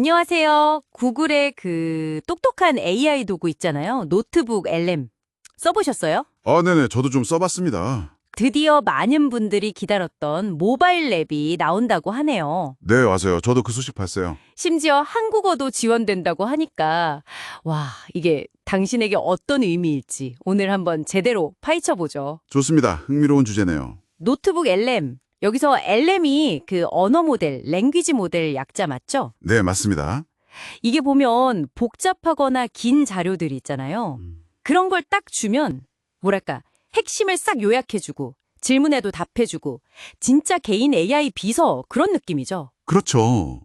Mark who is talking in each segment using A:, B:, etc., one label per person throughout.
A: 안녕하세요. 구글의 그 똑똑한 AI 도구 있잖아요. 노트북 LM. 써보셨어요?
B: 아, 네네. 저도 좀 써봤습니다.
A: 드디어 많은 분들이 기다렸던 모바일 랩이 나온다고 하네요.
B: 네, 맞아요. 저도 그 소식 봤어요.
A: 심지어 한국어도 지원된다고 하니까 와, 이게 당신에게 어떤 의미일지 오늘 한번 제대로 파헤쳐보죠.
B: 좋습니다. 흥미로운 주제네요.
A: 노트북 LM. 여기서 LM이 그 언어 모델, 랭귀지 모델 약자 맞죠?
B: 네, 맞습니다.
A: 이게 보면 복잡하거나 긴 자료들이 있잖아요. 그런 걸 딱 주면 뭐랄까 핵심을 싹 요약해주고 질문에도 답해주고 진짜 개인 AI 비서 그런 느낌이죠.
B: 그렇죠.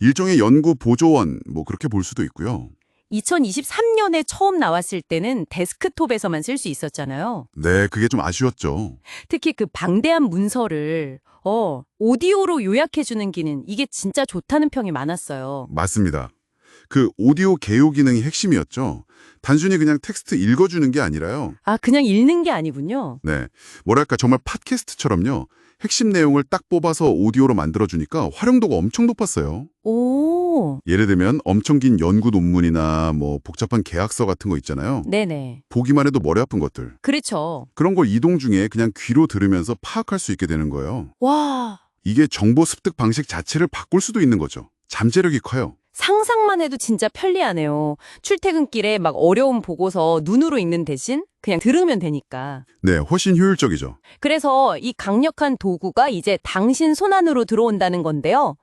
B: 일종의 연구 보조원, 뭐 그렇게 볼 수도 있고요.
A: 2023년에 처음 나왔을 때는 데스크톱에서만 쓸 수 있었잖아요.
B: 네, 그게 좀 아쉬웠죠.
A: 특히 그 방대한 문서를 어 오디오로 요약해주는 기능 이게 진짜 좋다는 평이 많았어요.
B: 맞습니다. 그 오디오 개요 기능이 핵심이었죠. 단순히 그냥 텍스트 읽어주는 게 아니라요.
A: 아 그냥 읽는 게 아니군요.
B: 네, 뭐랄까 정말 팟캐스트처럼요. 핵심 내용을 딱 뽑아서 오디오로 만들어주니까 활용도가 엄청 높았어요.
A: 오
B: 예를 들면 엄청 긴 연구 논문이나 뭐 복잡한 계약서 같은 거 있잖아요.
A: 네네
B: 보기만 해도 머리 아픈 것들.
A: 그렇죠.
B: 그런 걸 이동 중에 그냥 귀로 들으면서 파악할 수 있게 되는 거예요.
A: 와
B: 이게 정보 습득 방식 자체를 바꿀 수도 있는 거죠. 잠재력이 커요.
A: 상상만 해도 진짜 편리하네요. 출퇴근길에 막 어려운 보고서 눈으로 읽는 대신 그냥 들으면 되니까.
B: 네, 훨씬 효율적이죠.
A: 그래서 이 강력한 도구가 이제 당신 손안으로 들어온다는 건데요.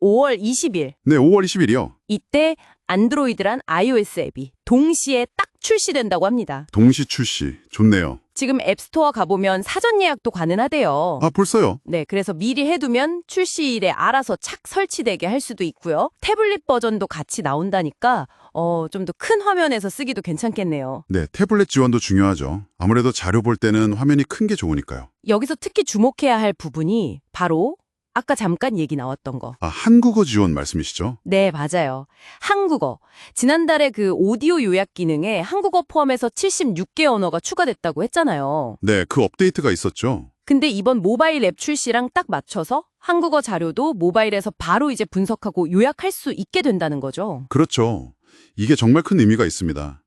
A: 5월 20일
B: 네, 5월 20일이요.
A: 이때 안드로이드란 iOS 앱이 동시에 딱 출시된다고 합니다.
B: 동시 출시. 좋네요.
A: 지금 앱스토어 가보면 사전 예약도 가능하대요.
B: 아, 벌써요?
A: 네, 그래서 미리 해두면 출시일에 알아서 착 설치되게 할 수도 있고요. 태블릿 버전도 같이 나온다니까 어, 좀 더 큰 화면에서 쓰기도 괜찮겠네요.
B: 네, 태블릿 지원도 중요하죠. 아무래도 자료 볼 때는 화면이 큰 게 좋으니까요.
A: 여기서 특히 주목해야 할 부분이 바로 아까 잠깐 얘기 나왔던 거.
B: 아, 한국어 지원 말씀이시죠?
A: 네, 맞아요. 한국어. 지난달에 그 오디오 요약 기능에 한국어 포함해서 76개 언어가 추가됐다고 했잖아요.
B: 네, 그 업데이트가 있었죠.
A: 근데 이번 모바일 앱 출시랑 딱 맞춰서 한국어 자료도 모바일에서 바로 이제 분석하고 요약할 수 있게 된다는 거죠.
B: 그렇죠. 이게 정말 큰 의미가 있습니다.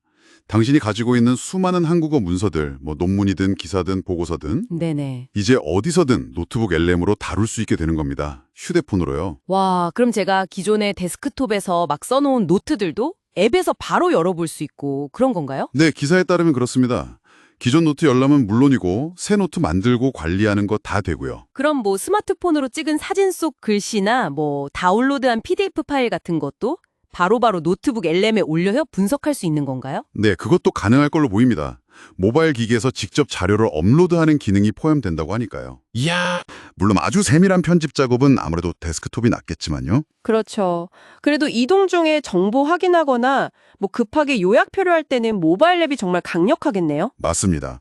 B: 당신이 가지고 있는 수많은 한국어 문서들, 뭐 논문이든 기사든 보고서든
A: 네네.
B: 이제 어디서든 노트북 LM으로 다룰 수 있게 되는 겁니다. 휴대폰으로요.
A: 와, 그럼 제가 기존의 데스크톱에서 막 써놓은 노트들도 앱에서 바로 열어볼 수 있고 그런 건가요?
B: 네, 기사에 따르면 그렇습니다. 기존 노트 열람은 물론이고 새 노트 만들고 관리하는 거 다 되고요.
A: 그럼 뭐 스마트폰으로 찍은 사진 속 글씨나 뭐 다운로드한 PDF 파일 같은 것도 바로 바로 노트북 LM에 올려서 분석할 수 있는 건가요?
B: 네, 그것도 가능할 걸로 보입니다. 모바일 기기에서 직접 자료를 업로드하는 기능이 포함된다고 하니까요. 이야! 물론 아주 세밀한 편집 작업은 아무래도 데스크톱이 낫겠지만요.
C: 그렇죠. 그래도 이동 중에 정보 확인하거나 뭐 급하게 요약표를 할 때는 모바일 앱이 정말 강력하겠네요.
B: 맞습니다.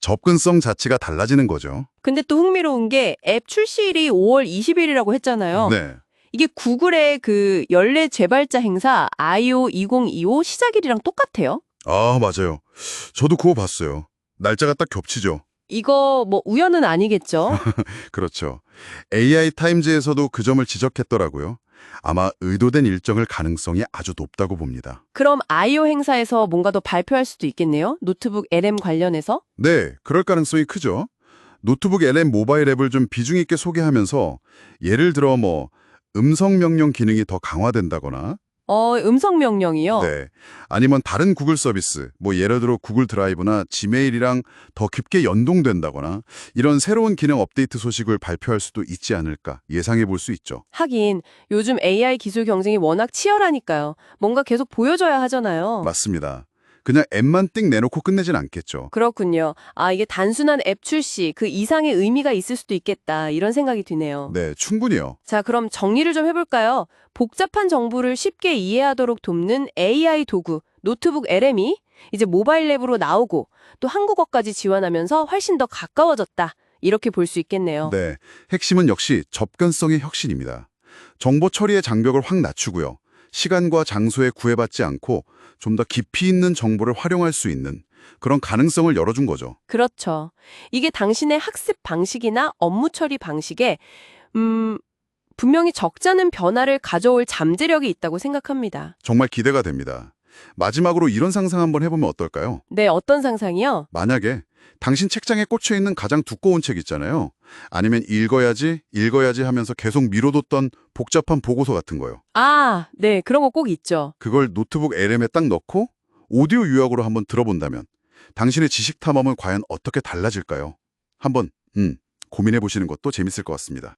B: 접근성 자체가 달라지는 거죠.
C: 근데 또 흥미로운 게 앱 출시일이 5월 20일이라고 했잖아요.
B: 네.
C: 이게 구글의 그 연례 재발자 행사 IO 2025 시작일이랑 똑같아요.
B: 아, 맞아요. 저도 그거 봤어요. 날짜가 딱 겹치죠.
C: 이거 뭐 우연은 아니겠죠?
B: 그렇죠. AI 타임즈에서도 그 점을 지적했더라고요. 아마 의도된 일정을 가능성이 아주 높다고 봅니다.
C: 그럼 IO 행사에서 뭔가 더 발표할 수도 있겠네요. 노트북 LM 관련해서.
B: 네, 그럴 가능성이 크죠. 노트북 LM 모바일 앱을 좀 비중 있게 소개하면서 예를 들어 뭐 음성 명령 기능이 더 강화된다거나
C: 어, 음성 명령이요.
B: 네. 아니면 다른 구글 서비스, 뭐 예를 들어 구글 드라이브나 지메일이랑 더 깊게 연동된다거나 이런 새로운 기능 업데이트 소식을 발표할 수도 있지 않을까 예상해 볼 수 있죠.
C: 하긴 요즘 AI 기술 경쟁이 워낙 치열하니까요. 뭔가 계속 보여줘야 하잖아요.
B: 맞습니다. 그냥 앱만 띵 내놓고 끝내진 않겠죠.
C: 그렇군요. 아, 이게 단순한 앱 출시 그 이상의 의미가 있을 수도 있겠다. 이런 생각이 드네요.
B: 네, 충분히요.
C: 자, 그럼 정리를 좀 해볼까요? 복잡한 정보를 쉽게 이해하도록 돕는 AI 도구, 노트북 LM이 이제 모바일 앱으로 나오고 또 한국어까지 지원하면서 훨씬 더 가까워졌다. 이렇게 볼 수 있겠네요.
B: 네, 핵심은 역시 접근성의 혁신입니다. 정보 처리의 장벽을 확 낮추고요. 시간과 장소에 구애받지 않고 좀 더 깊이 있는 정보를 활용할 수 있는 그런 가능성을 열어준 거죠.
C: 그렇죠. 이게 당신의 학습 방식이나 업무 처리 방식에 음
A: 분명히 적잖은 변화를 가져올 잠재력이 있다고 생각합니다.
B: 정말 기대가 됩니다. 마지막으로 이런 상상 한번 해보면 어떨까요?
A: 네, 어떤 상상이요?
B: 만약에 당신 책장에 꽂혀 있는 가장 두꺼운 책 있잖아요. 아니면 읽어야지, 읽어야지 하면서 계속 미뤄뒀던 복잡한 보고서 같은 거요.
A: 아, 네, 그런 거 꼭 있죠.
B: 그걸 노트북 LM에 딱 넣고 오디오 요약으로 한번 들어본다면 당신의 지식 탐험은 과연 어떻게 달라질까요? 한번 음, 고민해 보시는 것도 재밌을 것 같습니다.